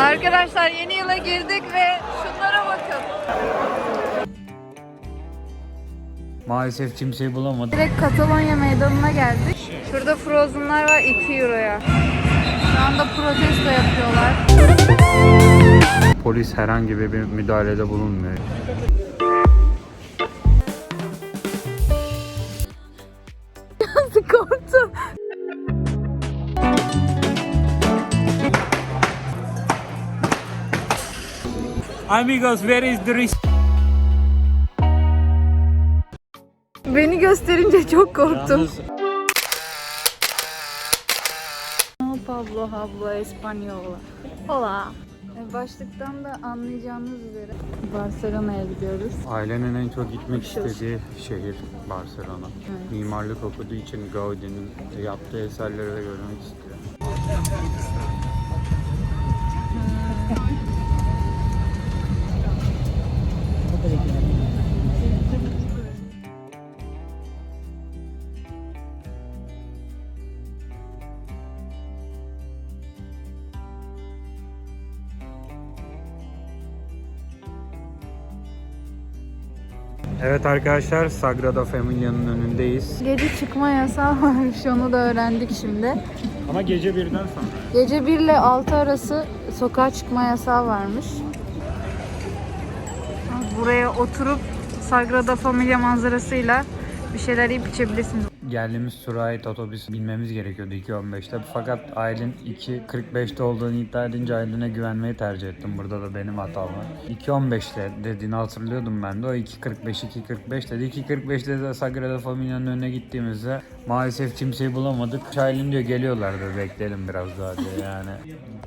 Arkadaşlar yeni yıla girdik ve şunlara bakın. Maalesef kimseyi bulamadık. Direkt Katalonya meydanına geldik. Şurada Frozen'lar var 2 euroya. Şu anda protesto yapıyorlar. Polis herhangi bir müdahalede bulunmuyor. Amigos, where is the risk? Beni gösterince çok korktum. No Pablo habla Espanyola. Hola. E, Başlıktan da anlayacağınız üzere Barcelona'ya gidiyoruz. Ailenin en çok gitmek istediği şehir Barcelona. Evet. Mimarlık okuduğu için Gaudi'nin yaptığı eserleri de görmek istiyor. Evet arkadaşlar Sagrada Familia'nın önündeyiz. Gece çıkma yasağı varmış onu da öğrendik şimdi. Ama gece birden sonra. Gece 1 ile 6 arası sokağa çıkma yasağı varmış. Buraya oturup Sagrada Familia manzarasıyla bir şeyler yiyip içebilirsiniz. Geldiğimiz tura ait otobüs binmemiz gerekiyordu 2.15'te. Fakat Aylin 2.45'te olduğunu iddia edince Aylin'e güvenmeyi tercih ettim. Burada da benim hatam var. 2.15'te dediğini hatırlıyordum ben de. O 2.45, 2.45 dedi. 2.45'te de Sagrada Familia'nın önüne gittiğimizde maalesef kimseyi bulamadık. Aylin diyor geliyorlardır bekleyelim biraz daha diyor yani.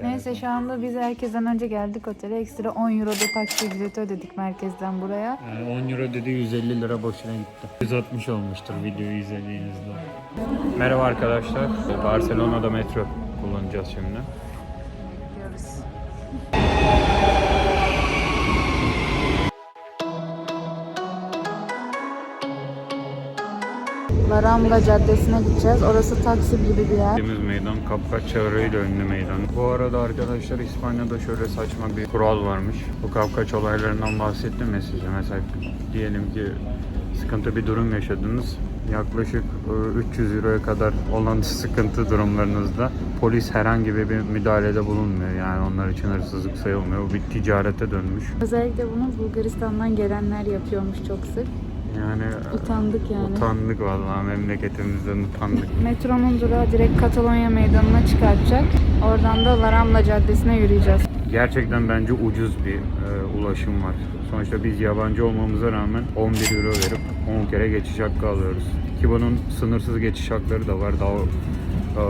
Neyse şu anda biz herkesten önce geldik otele. Ekstra 10 euro da taksi ücreti ödedik merkezden buraya. Yani 10 euro dedi 150 lira boşuna gitti. 160 olmuştur videoyu izlediğinizde. Merhaba arkadaşlar. Barcelona'da metro kullanacağız şimdi. Gidiyoruz. La Rambla Caddesi'ne gideceğiz. Orası Taksim gibi bir yer. Gittiğimiz meydan Kapkaç çevreyle ünlü meydan. Bu arada arkadaşlar İspanya'da şöyle saçma bir kural varmış. Bu Kapkaç olaylarından bahsettim ya size. Mesela diyelim ki sıkıntı bir durum yaşadınız. Yaklaşık e, 300 euroya kadar olan sıkıntı durumlarınızda polis herhangi bir müdahalede bulunmuyor. Yani onlar için hırsızlık sayılmıyor. Bu bir ticarete dönmüş. Özellikle bunu Bulgaristan'dan gelenler yapıyormuş çok sık. Yani Utandık yani. utandık vallahi memleketimizden utandık. Metronun durağı direkt Katalonya meydanına çıkartacak. Oradan da La Rambla Caddesi'ne yürüyeceğiz. Gerçekten bence ucuz bir e, ulaşım var. Sonuçta biz yabancı olmamıza rağmen 11 euro verip 10 kere geçiş hakkı alıyoruz. Ki bunun sınırsız geçiş hakları da var daha e,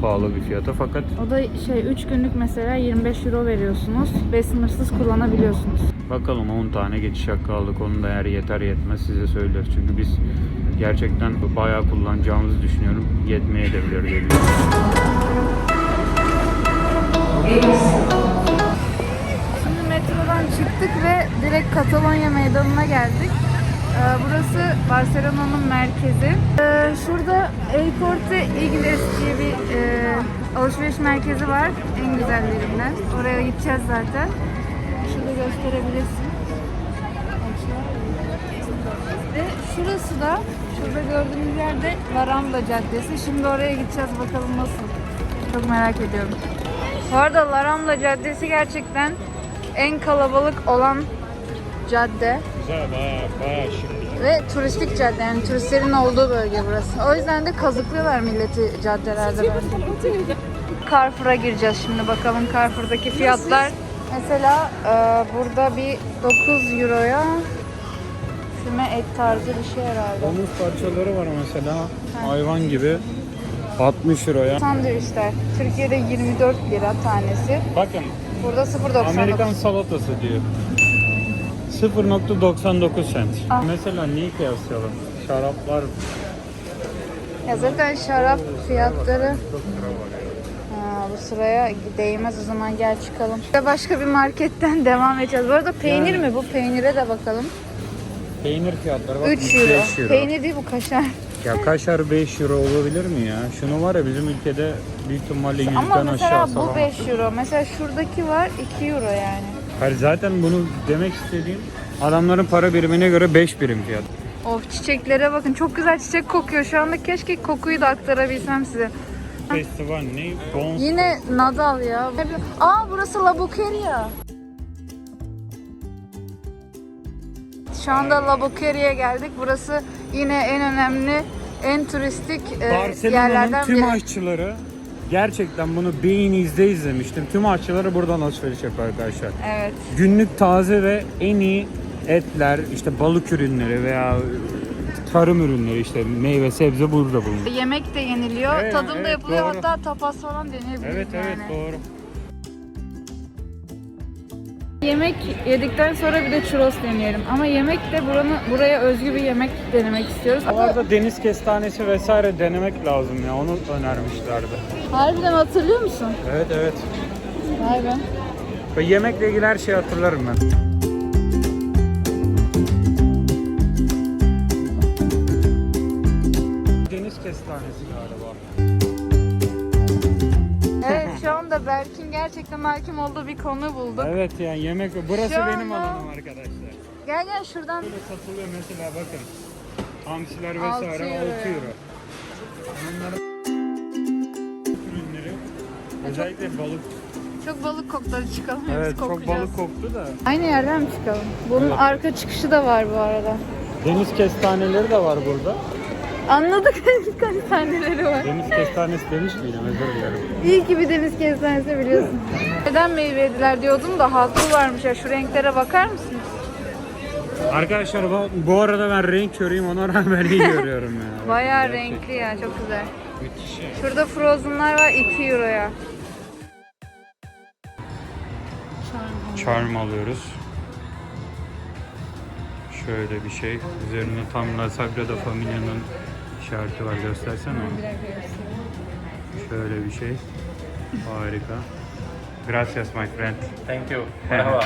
pahalı bir fiyata fakat O da şey 3 günlük mesela 25 euro veriyorsunuz ve sınırsız kullanabiliyorsunuz. Bakalım 10 tane geçiş hakkı aldık. Onun da eğer yeter yetmez size söyleriz. Çünkü biz gerçekten bayağı kullanacağımızı düşünüyorum. Yetmeye de bilir geliyor. Şimdi metrodan çıktık ve direkt Katalonya meydanına geldik. Ee, Burası Barcelona'nın merkezi. Ee, Şurada El Corte Inglés diye bir e, alışveriş merkezi var. En güzellerinden. Oraya gideceğiz zaten. Gösterebilirsin. Ve şurası da şurada gördüğünüz yerde La Rambla Caddesi. Şimdi oraya gideceğiz bakalım nasıl. Çok merak ediyorum. Bu arada La Rambla Caddesi gerçekten en kalabalık olan cadde Güzel bayağı, bayağı şık. ve turistik cadde yani turistlerin olduğu bölge burası. O yüzden de kazıklıyorlar milleti caddelerde bence. Carrefour'a gireceğiz şimdi bakalım Carrefour'daki fiyatlar. Mesela e, burada bir 9 euroya füme et tarzı bir şey herhalde. Domuz parçaları var mesela hayvan gibi 60 euroya. Sandviçler. Türkiye'de 24 lira tanesi. Bakın Burada 0.99. Amerikan salatası diyor. 0.99 cent. Ah. Mesela neyi kıyaslayalım? Şaraplar Ya zaten şarap fiyatları çok lira var ya. Ha, bu sıraya değmez o zaman gel çıkalım. Başka bir marketten devam edeceğiz. Bu arada peynir Yani- mi bu? Peynire de bakalım. Peynir fiyatları bakın 3 euro. 5 euro. Peynir değil bu kaşar. Ya kaşar 5 euro olabilir mi ya? Şunu var ya bizim ülkede büyük ihtimalle 100'den Ama mesela bu salamaz. 5 euro. Mesela şuradaki var 2 euro yani. Hayır zaten bunu demek istediğim adamların para birimine göre 5 birim fiyat. Of çiçeklere bakın çok güzel çiçek kokuyor. Şu anda keşke kokuyu da aktarabilsem size. Festival ne? Bon. Yine Nadal ya. Aa burası La Boqueria. Şu anda La Boqueria'ya geldik. Burası yine en önemli, en turistik e, Barcelona'nın yerlerden tüm biri. aşçıları gerçekten bunu Beyiniz'de izlemiştim. Tüm aşçıları buradan alışveriş yapıyor arkadaşlar. Evet. Günlük taze ve en iyi etler, işte balık ürünleri veya tarım ürünleri işte meyve sebze burada bulunuyor. Yemek de yeniliyor, Evet, tadım da evet, yapılıyor. doğru. Hatta tapas falan deneyebiliriz Evet evet yani. doğru. Yemek yedikten sonra bir de churros deneyelim. Ama yemek de buranın buraya özgü bir yemek denemek istiyoruz. Bu arada deniz kestanesi vesaire denemek lazım ya onu önermişlerdi. Harbiden hatırlıyor musun? Evet evet. Vay be. Ve yemekle ilgili her şeyi hatırlarım ben. Berk'in gerçekten hakim olduğu bir konu bulduk. Evet yani yemek burası Şu benim anda- alanım arkadaşlar. Gel gel şuradan. Burada satılıyor mesela bakın. Hamsiler Altı vesaire 6 euro. euro. Bunların ürünleri özellikle balık. Çok balık kokları çıkalım. Evet hepsi çok koklayacağız. balık koktu da. Aynı yerden mi çıkalım? Bunun Evet. arka çıkışı da var bu arada. Deniz kestaneleri de var burada. Anladık kaç taneleri var. Deniz kestanesi demiş miydim özür dilerim. İyi ki bir deniz kestanesi biliyorsun. Neden meyve yediler diyordum da haklılarmış ya. Şu renklere bakar mısınız? Arkadaşlar bu, bu arada ben renk körüyüm ona rağmen iyi görüyorum ya. Bayağı Gerçekten renkli ya çok güzel. Müthiş. ya. Şurada frozenlar var 2 euroya. Charm alıyoruz. Şöyle bir şey. Üzerinde tam La Sagrada Familia'nın işareti var. Göstersene. Şöyle bir şey. Harika. Gracias my friend. Thank you. Merhaba.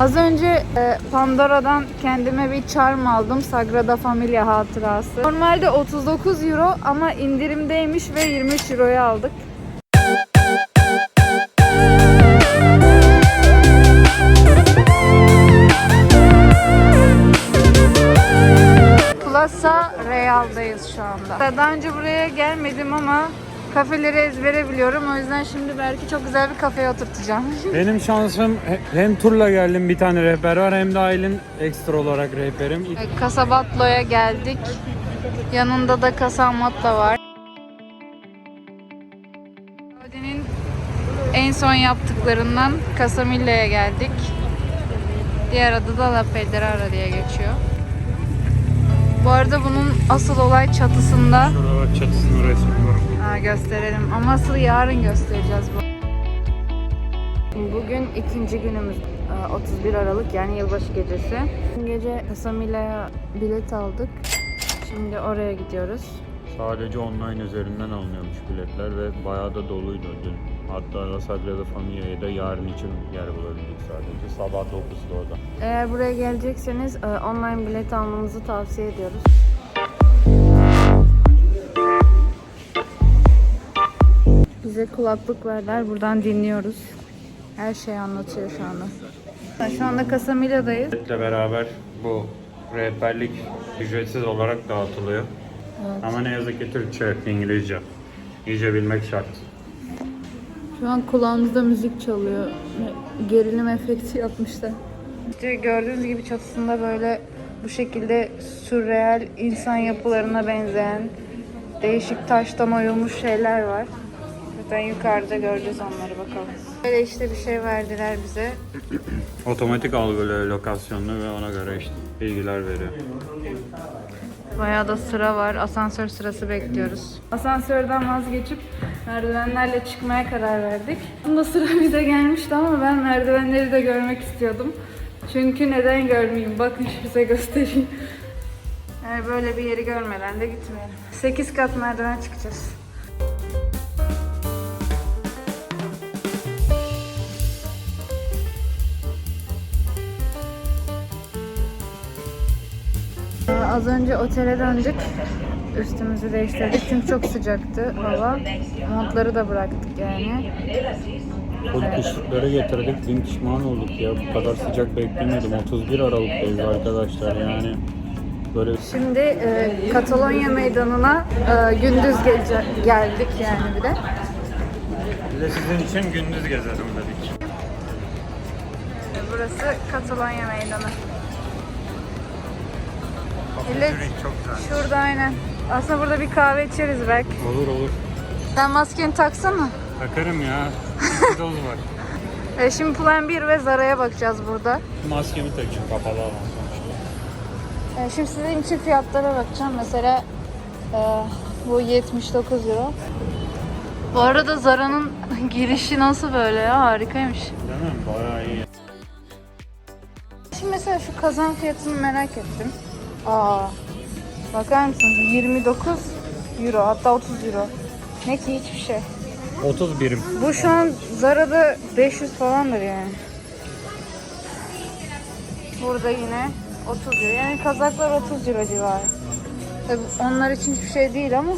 Az önce e, Pandora'dan kendime bir charm aldım. Sagrada Familia hatırası. Normalde 39 euro ama indirimdeymiş ve 23 euroya aldık. Real'dayız şu anda. Daha önce buraya gelmedim ama kafeleri ezbere biliyorum. O yüzden şimdi belki çok güzel bir kafeye oturtacağım. Benim şansım he- hem turla geldim bir tane rehber var hem de Aylin ekstra olarak rehberim. Kasabatlo'ya geldik. Yanında da Kasamatla var. Audi'nin en son yaptıklarından Casamilla'ya geldik. Diğer adı da La Pedrara diye geçiyor. Bu arada bunun asıl olay çatısında. Şurada bak çatısını resmi var. Ha, gösterelim ama asıl yarın göstereceğiz bu. Bugün ikinci günümüz. Ee, 31 Aralık yani yılbaşı gecesi. Dün gece Casamilla'ya bilet aldık. Şimdi oraya gidiyoruz. Sadece online üzerinden alınıyormuş biletler ve bayağı da doluydu dün. Hatta La Sagrada Familia'ya da yarın için yer bulabildik sadece. Sabah 9'da orada. Eğer buraya gelecekseniz e, online bilet almanızı tavsiye ediyoruz. Bize kulaklık verdiler. Buradan dinliyoruz. Her şeyi anlatıyor şu anda. Şu anda Casamilla'dayız. Biletle beraber bu rehberlik ücretsiz olarak dağıtılıyor. Ama ne yazık ki Türkçe, İngilizce. İyice bilmek şart. Şu an kulağımızda müzik çalıyor. Gerilim efekti yapmışlar. İşte gördüğünüz gibi çatısında böyle bu şekilde sürreal insan yapılarına benzeyen değişik taştan oyulmuş şeyler var. Zaten yukarıda göreceğiz onları bakalım. Böyle işte bir şey verdiler bize. Otomatik algılıyor lokasyonunu ve ona göre işte bilgiler veriyor. Bayağı da sıra var. Asansör sırası bekliyoruz. Asansörden vazgeçip merdivenlerle çıkmaya karar verdik. Bunda sıra bize gelmişti ama ben merdivenleri de görmek istiyordum. Çünkü neden görmeyeyim? Bakın size göstereyim. Yani böyle bir yeri görmeden de gitmeyelim. 8 kat merdiven çıkacağız. Az önce otele döndük. üstümüzü değiştirdik çünkü çok sıcaktı hava. Montları da bıraktık yani. Full kışlıkları getirdik. Bin pişman olduk ya. Bu kadar sıcak beklemiyordum. 31 Aralık'tayız arkadaşlar yani. Böyle Şimdi e, Katalonya meydanına e, gündüz gece geldik yani bir de. bir de sizin için gündüz gezelim dedik. Burası Katalonya meydanı. Millet çok güzel. şurada aynen. Aslında burada bir kahve içeriz belki. Olur olur. Sen maskeni taksana. Takarım ya. Bir doz var. E, şimdi Plan 1 ve Zara'ya bakacağız burada. Maskemi takacağım kapalı alan sonuçta. E, şimdi sizin için fiyatlara bakacağım. Mesela e, bu 79 euro. Bu arada Zara'nın girişi nasıl böyle ya? Harikaymış. Değil mi? Bayağı iyi. Şimdi mesela şu kazan fiyatını merak ettim. Aa, bakar mısınız? 29 euro hatta 30 euro. Ne ki hiçbir şey. 30 birim. Bu şu an Zara'da 500 falandır yani. Burada yine 30 euro. Yani kazaklar 30 euro civarı. Tabii onlar için hiçbir şey değil ama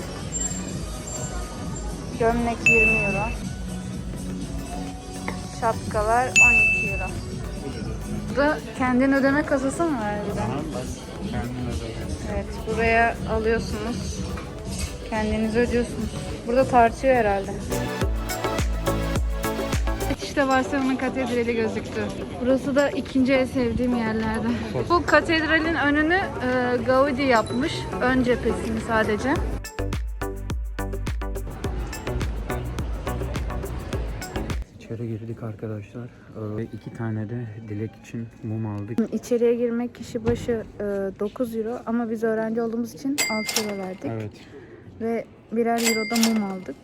gömlek 20 euro. Şapkalar 12 euro. Bu da kendin ödeme kasası mı var? Tamam. Evet, buraya alıyorsunuz. Kendiniz ödüyorsunuz. Burada tartıyor herhalde. İşte Barcelona Katedrali gözüktü. Burası da ikinci en sevdiğim yerlerden. Bu katedralin önünü e, Gaudi yapmış. Ön cephesini sadece. İçeri girdik arkadaşlar. Ee, iki tane de dilek için mum aldık. İçeriye girmek kişi başı e, 9 euro ama biz öğrenci olduğumuz için 6 euro verdik. Evet. Ve birer euro da mum aldık.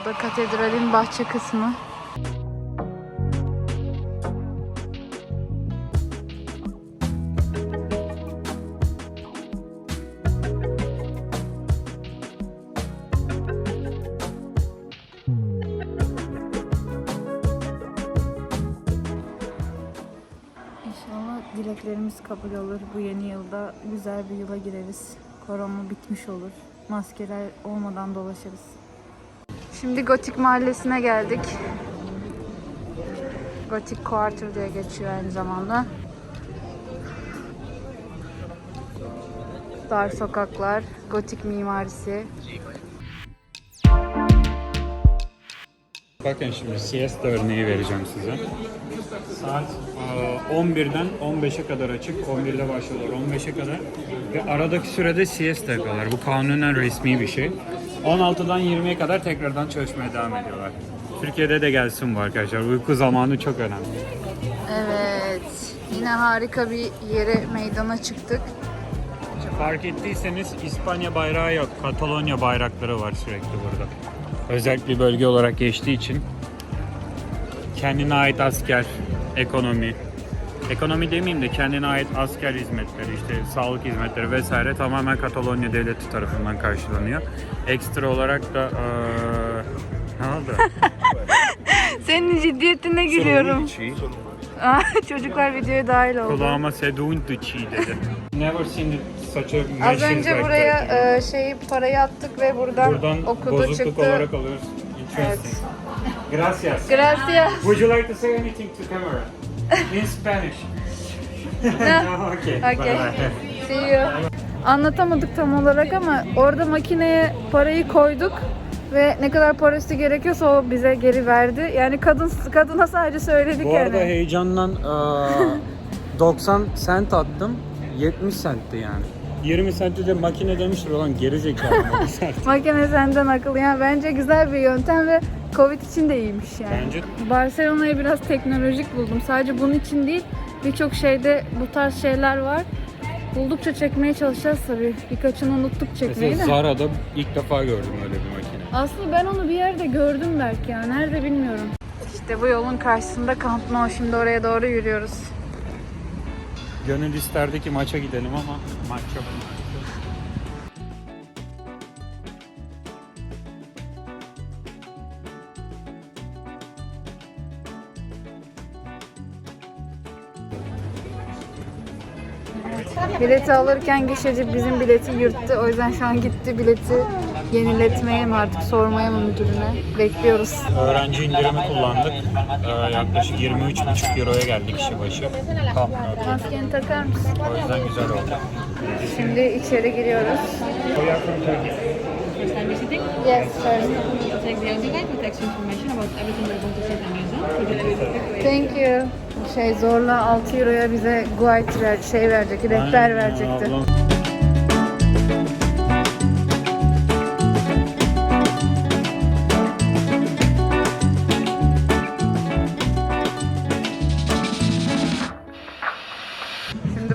Bu da katedralin bahçe kısmı. Dileklerimiz kabul olur. Bu yeni yılda güzel bir yıla gireriz. Korona bitmiş olur. Maskeler olmadan dolaşırız. Şimdi Gotik Mahallesi'ne geldik. Gotik Quarter diye geçiyor aynı zamanda. Dar sokaklar, gotik mimarisi. Bakın şimdi siesta örneği vereceğim size. Saat e, 11'den 15'e kadar açık. 11'de başlıyorlar 15'e kadar. Ve aradaki sürede siesta yapıyorlar. Bu kanunen resmi bir şey. 16'dan 20'ye kadar tekrardan çalışmaya devam ediyorlar. Türkiye'de de gelsin bu arkadaşlar. Uyku zamanı çok önemli. Evet, yine harika bir yere meydana çıktık. Fark ettiyseniz İspanya bayrağı yok. Katalonya bayrakları var sürekli burada. Özel bir bölge olarak geçtiği için kendine ait asker, ekonomi, ekonomi demeyeyim de kendine ait asker hizmetleri, işte sağlık hizmetleri vesaire tamamen Katalonya devleti tarafından karşılanıyor. Ekstra olarak da eee, ne oldu? Senin ciddiyetine gülüyorum. Çocuklar videoya dahil oldu. Kulağıma seduntuçi dedi. Never seen such a Az önce buraya e, şeyi parayı attık ve buradan, Buradan okudu bozukluk çıktı. olarak alıyoruz. Interesting. Gracias. Gracias. Would you like to say anything to camera? In Spanish. no, okay. Okay. Bye-bye. See you. Anlatamadık tam olarak ama orada makineye parayı koyduk ve ne kadar parası gerekiyorsa o bize geri verdi. Yani kadın kadına sadece söyledik Bu arada yani. heyecandan eee, 90 sent attım. 70 centti yani. 20 senti de makine demiştir olan geri zekalı? Makine senden akıllı. Yani bence güzel bir yöntem ve Covid için de iyiymiş yani. Bence Barcelona'yı biraz teknolojik buldum. Sadece bunun için değil, birçok şeyde bu tarz şeyler var. Buldukça çekmeye çalışacağız tabii. Birkaçını unuttuk çekmeyi mesela de. Zara'da ilk defa gördüm öyle bir makine. Aslında ben onu bir yerde gördüm belki ya. Nerede bilmiyorum. İşte bu yolun karşısında Camp Nou. Şimdi oraya doğru yürüyoruz. Gönül isterdi ki maça gidelim ama maç yok. Bileti alırken gişeci bizim bileti yırttı. O yüzden şu an gitti bileti yeniletmeye mi artık sormaya mı müdürüne? Bekliyoruz. Öğrenci indirimi kullandık. Ee, yaklaşık 23,5 euroya geldi kişi başı. Tam. Maskeni takar mısın? O yüzden güzel oldu. Şimdi içeri giriyoruz. First? Yes. To take the audio guide with extra information about everything you're going to see at the museum. Could you please Thank you. Şey zorla 6 euroya bize guide şey verecek, rehber verecekti. Ablam.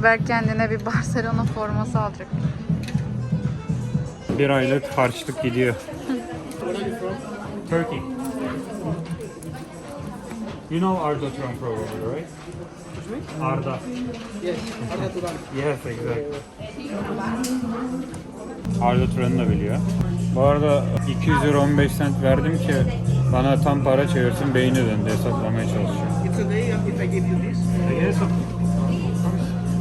Berk kendine bir Barcelona forması alacak. Bir aylık harçlık gidiyor. Turkey. You know Arda Turan probably, right? Arda. Yes, Arda Turan. Yes, exactly. Arda Turan'ı da biliyor. Bu arada 200 euro 15 cent verdim ki bana tam para çevirsin beyni döndü hesaplamaya çalışıyor. It's okay if I give you this. Yes, of course.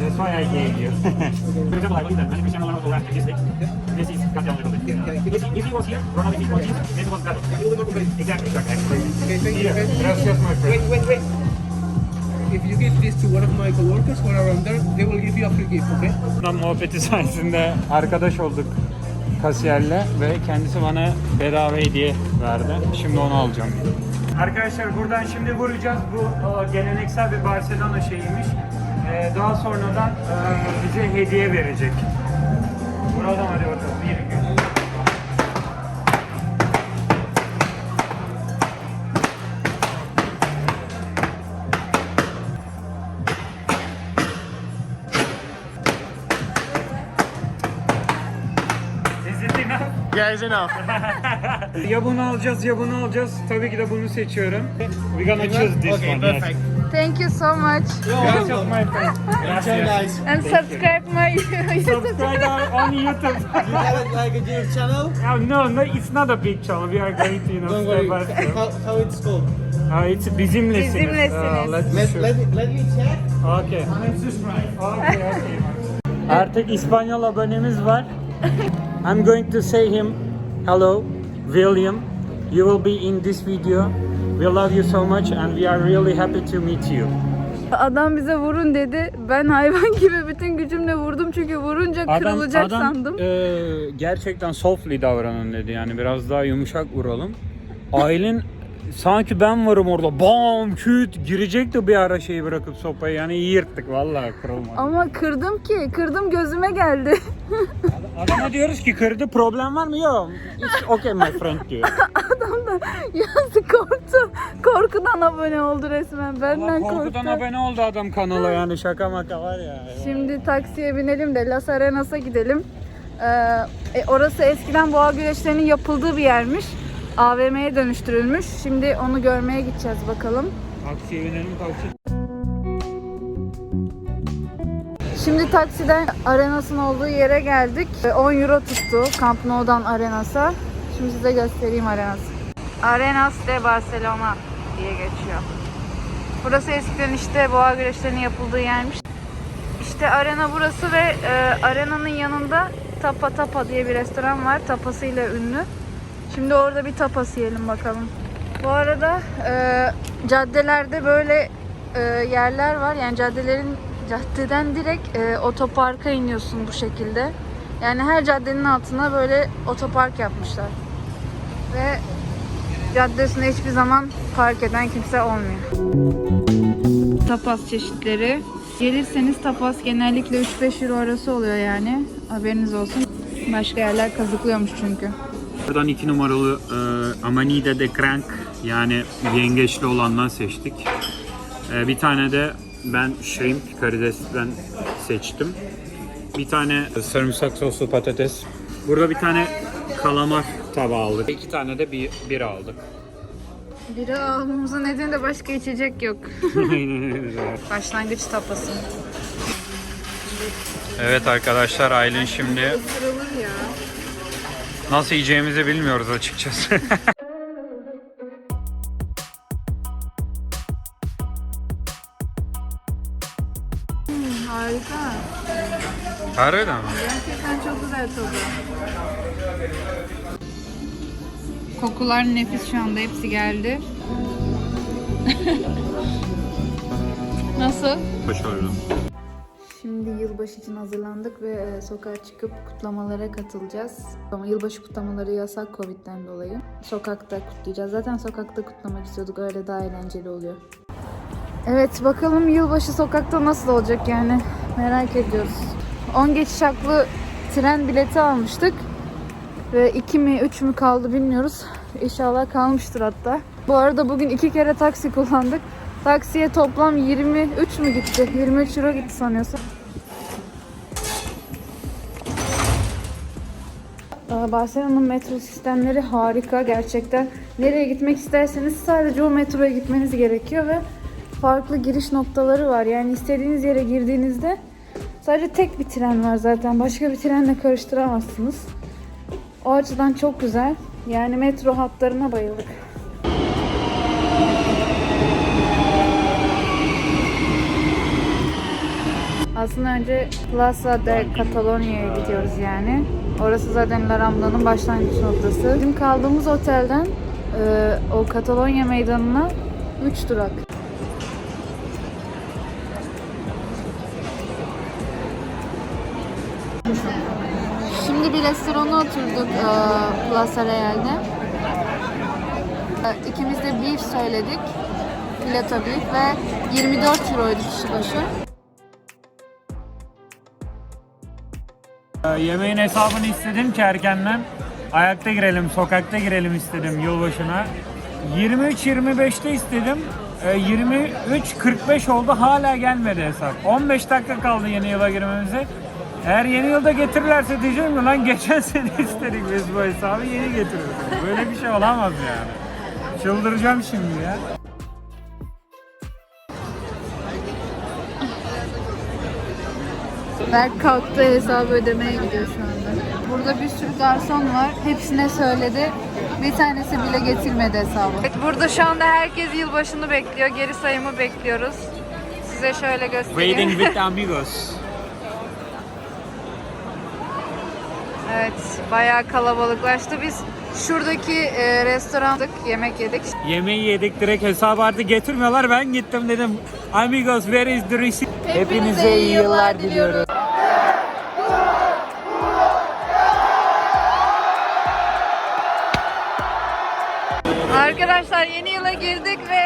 That's why I gave you. For example, I believe that when Cristiano Ronaldo left Manchester, Messi cut down a little bit. If, if he was here, Ronaldo if he was here, Messi was better. Exactly, exactly. Okay, thank you. Here, Okay. gracias my Wait, friend. wait, wait. If you give this to one of my coworkers who are around there, they will give you a free gift, okay? Bundan muhabbeti sayesinde arkadaş olduk kasiyerle ve kendisi bana bedava hediye verdi. Şimdi onu alacağım. Arkadaşlar buradan şimdi vuracağız. Bu geleneksel bir Barcelona şeyiymiş. E, Daha sonradan e, bize hediye verecek. Vuralım hadi bakalım. Bir, enough? Yeah, it's enough. Ya bunu alacağız ya bunu alacağız. Tabii ki de bunu seçiyorum. We gonna choose this okay, one. perfect. Thank you so much. Yes. Gracias my friend. Gracias. And subscribe my YouTube. Subscribe our- on YouTube. You have it like a YouTube channel? Oh, no, no, it's not a big channel. We are going to, you know, Don't step worry. by step. How, how it's called? Uh, it's bizimlesiniz. Bizimlesiniz. Uh, let's Let, let, me- let me check. Okay. And subscribe. Okay, okay. Artık İspanyol abonemiz var. I'm going to say him hello, William. You will be in this video. We love you so much and we are really happy to meet you. Adam bize vurun dedi. Ben hayvan gibi bütün gücümle vurdum çünkü vurunca kırılacak sandım. e, gerçekten softly davranın dedi yani biraz daha yumuşak vuralım. Aylin sanki ben varım orada bam küt girecekti bir ara şeyi bırakıp sopayı yani iyi yırttık vallahi kırılmadı. Ama kırdım ki, kırdım gözüme geldi. Adama diyoruz ki kırdı problem var mı? Yok. It's okay my friend diyor. Adam da yazık korktu. Korkudan abone oldu resmen. Benden korkudan korktu. abone oldu adam kanala yani şaka maka var ya. Şimdi taksiye binelim de Las Arenas'a gidelim. Ee, e, orası eskiden boğa güreşlerinin yapıldığı bir yermiş. AVM'ye dönüştürülmüş. Şimdi onu görmeye gideceğiz bakalım. Taksiye binelim taksi. Şimdi taksiden Arenas'ın olduğu yere geldik. Ee, 10 euro tuttu Camp Nou'dan Arenas'a. Şimdi size göstereyim Arenas'ı. Arenas de Barcelona diye geçiyor. Burası eskiden işte boğa güreşlerinin yapıldığı yermiş. İşte arena burası ve e, arenanın yanında Tapa Tapa diye bir restoran var. Tapasıyla ünlü. Şimdi orada bir tapas yiyelim bakalım. Bu arada e, caddelerde böyle e, yerler var. Yani caddelerin caddeden direkt e, otoparka iniyorsun bu şekilde. Yani her caddenin altına böyle otopark yapmışlar. Ve caddesinde hiçbir zaman park eden kimse olmuyor. Tapas çeşitleri. Gelirseniz tapas genellikle 3-5 euro arası oluyor yani. Haberiniz olsun. Başka yerler kazıklıyormuş çünkü. Buradan iki numaralı e, Amanida de Crank yani yengeçli olandan seçtik. E, bir tane de ben shrimp karidesten seçtim. Bir tane sarımsak soslu patates. Burada bir tane kalamar tabağı aldık. İki tane de bir, bir aldık. Biri almamızın nedeni de başka içecek yok. Başlangıç tapası. evet arkadaşlar Aylin şimdi nasıl yiyeceğimizi bilmiyoruz açıkçası. Harika. Harbiden mi? Gerçekten çok güzel tadı. Kokular nefis şu anda hepsi geldi. Nasıl? Başarılı. Şimdi yılbaşı için hazırlandık ve e, sokağa çıkıp kutlamalara katılacağız. Ama yılbaşı kutlamaları yasak Covid'den dolayı. Sokakta kutlayacağız. Zaten sokakta kutlamak istiyorduk. Öyle daha eğlenceli oluyor. Evet bakalım yılbaşı sokakta nasıl olacak yani merak ediyoruz. 10 geçiş haklı tren bileti almıştık. Ve 2 mi 3 mü kaldı bilmiyoruz. İnşallah kalmıştır hatta. Bu arada bugün iki kere taksi kullandık. Taksiye toplam 23 mü gitti? 23 euro gitti sanıyorsam. Barcelona'nın metro sistemleri harika gerçekten. Nereye gitmek isterseniz sadece o metroya gitmeniz gerekiyor ve farklı giriş noktaları var. Yani istediğiniz yere girdiğinizde sadece tek bir tren var zaten. Başka bir trenle karıştıramazsınız. O açıdan çok güzel. Yani metro hatlarına bayıldık. Aslında önce Plaza de Catalonia'ya gidiyoruz yani. Orası zaten La Rambla'nın başlangıç noktası. Bizim kaldığımız otelden e, o Katalonya meydanına 3 durak. Bir restorana oturduk e, Plaza Real'de. E, İkimiz de beef söyledik. Fileto beef ve 24 euroydu kişi başı. Ee, Yemeğin hesabını istedim ki erkenden. Ayakta girelim, sokakta girelim istedim yılbaşına. 23-25'te istedim. Ee, 23-45 oldu hala gelmedi hesap. 15 dakika kaldı yeni yıla girmemize. Eğer yeni yılda getirirlerse diyeceğim ki lan geçen sene istedik biz bu hesabı yeni getiriyoruz. Böyle bir şey olamaz yani. Çıldıracağım şimdi ya. Berk kalktı hesabı ödemeye gidiyor şu anda. Burada bir sürü garson var. Hepsine söyledi. Bir tanesi bile getirmedi hesabı. Evet, burada şu anda herkes yılbaşını bekliyor. Geri sayımı bekliyoruz. Size şöyle göstereyim. with amigos. Evet, bayağı kalabalıklaştı. Biz şuradaki e, restorandık, yemek yedik. Yemeği yedik direkt hesabı artık getirmiyorlar. Ben gittim dedim. Amigos where is the receipt? Hepinize iyi yıllar diliyoruz. Arkadaşlar yeni yıla girdik ve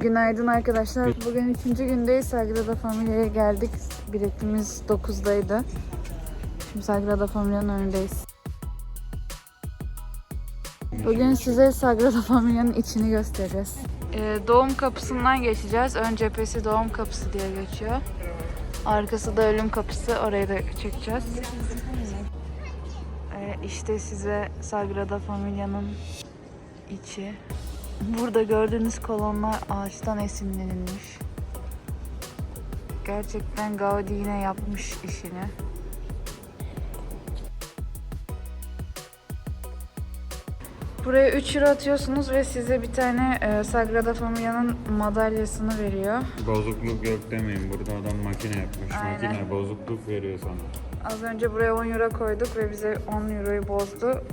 Günaydın arkadaşlar. Bugün üçüncü gündeyiz. Sagrada Familia'ya geldik. Biletimiz 9'daydı. Şimdi Sagrada Familia'nın önündeyiz. Bugün size Sagrada Familia'nın içini göstereceğiz. Ee, doğum kapısından geçeceğiz. Ön cephesi doğum kapısı diye geçiyor. Arkası da ölüm kapısı. Orayı da çekeceğiz. Ee, işte size Sagrada Familia'nın içi. Burada gördüğünüz kolonlar ağaçtan esinlenilmiş. Gerçekten Gaudi yine yapmış işini. Buraya 3 euro atıyorsunuz ve size bir tane e, Sagrada Familia'nın madalyasını veriyor. Bozukluk yok demeyin. Burada adam makine yapmış. Aynen. Makine bozukluk veriyor sana. Az önce buraya 10 euro koyduk ve bize 10 euroyu bozdu.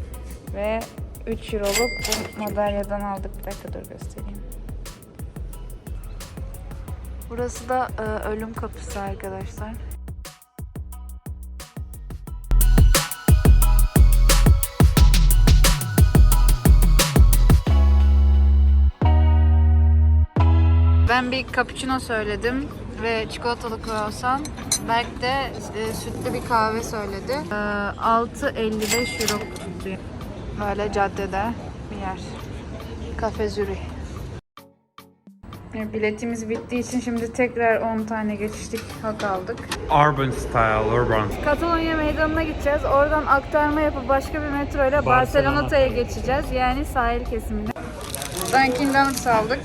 Ve 3 euroluk bu madalyadan aldık. Bir dakika dur göstereyim. Burası da e, ölüm kapısı arkadaşlar. Ben bir cappuccino söyledim ve çikolatalı kruvasan. Berk de e, sütlü bir kahve söyledi. E, 6.55 euro tuttu. Böyle caddede bir yer. Kafe Zürih. Biletimiz bittiği için şimdi tekrar 10 tane geçişlik hak aldık. Urban style, urban. Katalonya meydanına gideceğiz. Oradan aktarma yapıp başka bir metro ile Barcelona. Barcelona'ya geçeceğiz. Yani sahil kesimine. Dunkin Donuts aldık.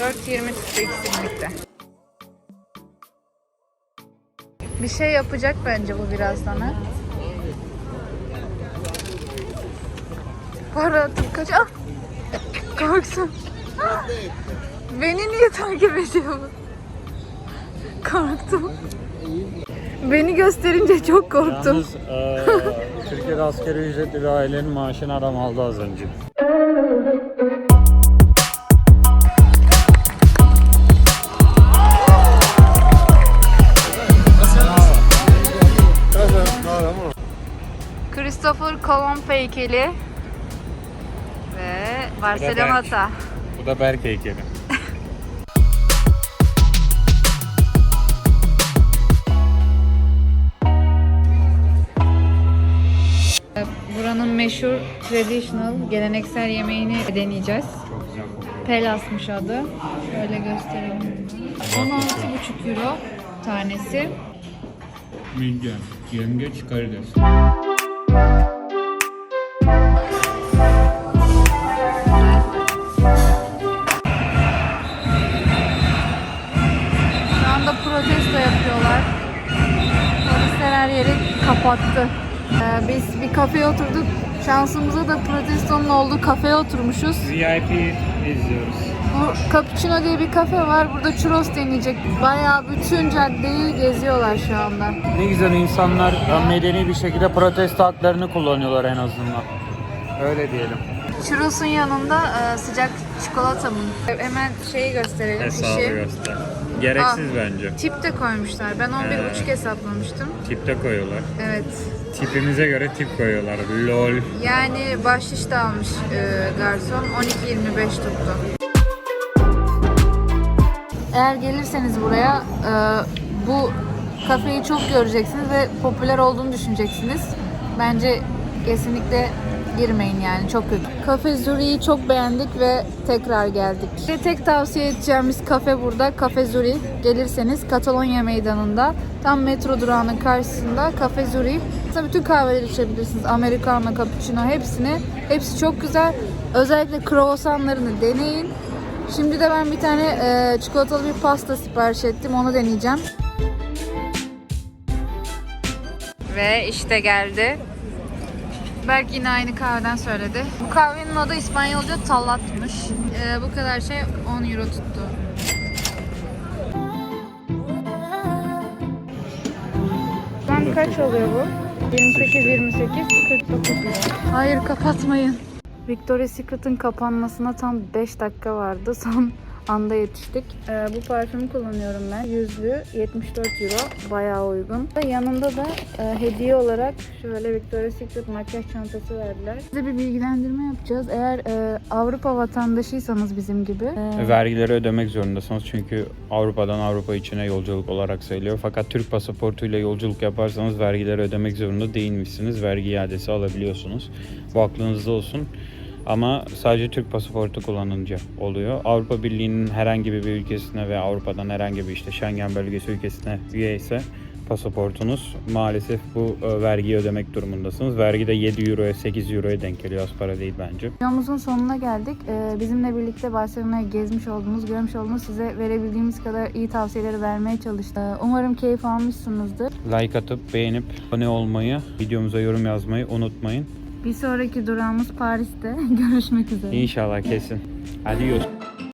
4.20 tuttu ikisilikte. Bir şey yapacak bence bu birazdan ha. Para atıp kaç... Ah! Korktum. Beni niye takip ediyor bu? Korktum. Beni gösterince çok korktum. Yalnız eee, Türkiye'de asgari ücretli bir ailenin maaşını adam aldı az önce. Christopher Kolomb heykeli Barcelona'da. Bu da Berk heykeli. Buranın meşhur traditional, geleneksel yemeğini deneyeceğiz. Çok güzel kokuyor. Pelasmış adı. Şöyle gösterelim. 16,5 euro tanesi. Midye, yengeç, karides. Anda protesto yapıyorlar. Polisler her yeri kapattı. Ee, biz bir kafeye oturduk. Şansımıza da protestonun olduğu kafeye oturmuşuz. VIP izliyoruz. Bu Cappuccino diye bir kafe var. Burada churros deneyecek. Bayağı bütün caddeyi geziyorlar şu anda. Ne güzel insanlar medeni bir şekilde protesto haklarını kullanıyorlar en azından. Öyle diyelim. Churros'un yanında e, sıcak çikolata mı? Hemen şeyi gösterelim. Hesabı işi. göster. Gereksiz Aa. bence. Tip de koymuşlar. Ben 11,5 hesaplamıştım. Tipte koyuyorlar. Evet. Tipimize göre tip koyuyorlar. LOL. Yani bahşiş de almış e, garson. 12.25 tuttu. Eğer gelirseniz buraya e, bu kafeyi çok göreceksiniz ve popüler olduğunu düşüneceksiniz. Bence kesinlikle girmeyin yani çok kötü. Kafe Zuri'yi çok beğendik ve tekrar geldik. Ve tek tavsiye edeceğimiz kafe burada. Kafe Zuri. Gelirseniz Katalonya Meydanı'nda tam metro durağının karşısında Kafe Zuri. Aslında bütün kahveleri içebilirsiniz. Americano, cappuccino hepsini. Hepsi çok güzel. Özellikle croissantlarını deneyin. Şimdi de ben bir tane e, çikolatalı bir pasta sipariş ettim. Onu deneyeceğim. Ve işte geldi. Berk yine aynı kahveden söyledi. Bu kahvenin adı İspanyolca tallatmış. Ee, bu kadar şey 10 euro tuttu. An kaç oluyor bu? 28, 28, 49 euro. Hayır kapatmayın. Victoria's Secret'ın kapanmasına tam 5 dakika vardı. Son anda yetiştik. Ee, bu parfümü kullanıyorum ben. Yüzlü 74 euro. Bayağı uygun. Yanında da e, hediye olarak şöyle Victoria's Secret makyaj çantası verdiler. Size bir bilgilendirme yapacağız. Eğer e, Avrupa vatandaşıysanız bizim gibi e, Vergileri ödemek zorundasınız çünkü Avrupa'dan Avrupa içine yolculuk olarak sayılıyor. Fakat Türk pasaportuyla yolculuk yaparsanız vergileri ödemek zorunda değilmişsiniz. Vergi iadesi alabiliyorsunuz. Bu aklınızda olsun. Ama sadece Türk pasaportu kullanınca oluyor. Avrupa Birliği'nin herhangi bir ülkesine ve Avrupa'dan herhangi bir işte Schengen bölgesi ülkesine üye ise pasaportunuz maalesef bu e, vergiyi ödemek durumundasınız. Vergi de 7 euroya 8 euroya denk geliyor. Az para değil bence. Videomuzun sonuna geldik. Ee, bizimle birlikte Barcelona'yı gezmiş olduğunuz, görmüş olduğunuz size verebildiğimiz kadar iyi tavsiyeleri vermeye çalıştık. Ee, umarım keyif almışsınızdır. Like atıp beğenip abone olmayı, videomuza yorum yazmayı unutmayın. Bir sonraki durağımız Paris'te. Görüşmek üzere. İnşallah kesin. Adios.